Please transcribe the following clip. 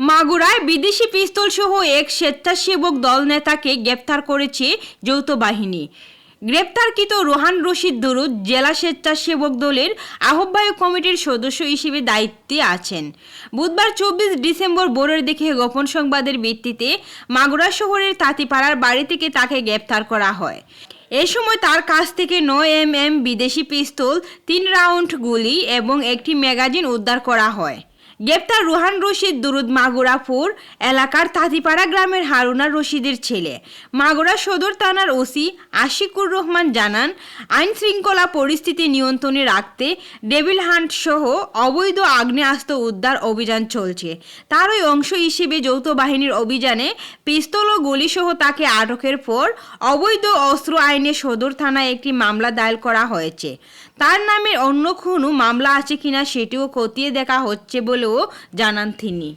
মাগুরায় বিদেশি পিস্তল সহ এক স্বেচ্ছাসেবক দল নেতাকে গ্রেপ্তার করেছে যৌথ বাহিনী। গ্রেপ্তারকৃত রোহান রশিদ দুরুদ জেলা স্বেচ্ছাসেবক দলের আহ্বায়ক কমিটির সদস্য হিসেবে দায়িত্বে আছেন। বুধবার চব্বিশ ডিসেম্বর বোরের দেখে গোপন সংবাদের ভিত্তিতে মাগুরা শহরের তাঁতিপাড়ার বাড়ি থেকে তাকে গ্রেপ্তার করা হয়। এ সময় তার কাছ থেকে নয় এম এম বিদেশি পিস্তল, তিন রাউন্ড গুলি এবং একটি ম্যাগাজিন উদ্ধার করা হয়। গ্রেপ্তার রুহান রশিদ, দুরুদ মাগুরাপুর এলাকার তাঁতিপাড়া গ্রামের হারুনা রশিদের ছেলে। মাগুরা সদর থানার ওসি আশিকুর রহমান জানান আইন শৃঙ্খলা পরিস্থিতি নিয়ন্ত্রণে রাখতে ডেভিল হান্ট সহ অবৈধ আগ্নেয়াস্ত্র উদ্ধার অভিযান চলছে। তারই অংশ হিসেবে যৌথ বাহিনীর অভিযানে পিস্তল ও গুলিসহ তাকে আটকের পর অবৈধ অস্ত্র আইনে সদর থানায় একটি মামলা দায়ের করা হয়েছে। তার নামে অন্য কোনো মামলা আছে কিনা সেটিও খতিয়ে দেখা হচ্ছে বলেও জানান তিনি।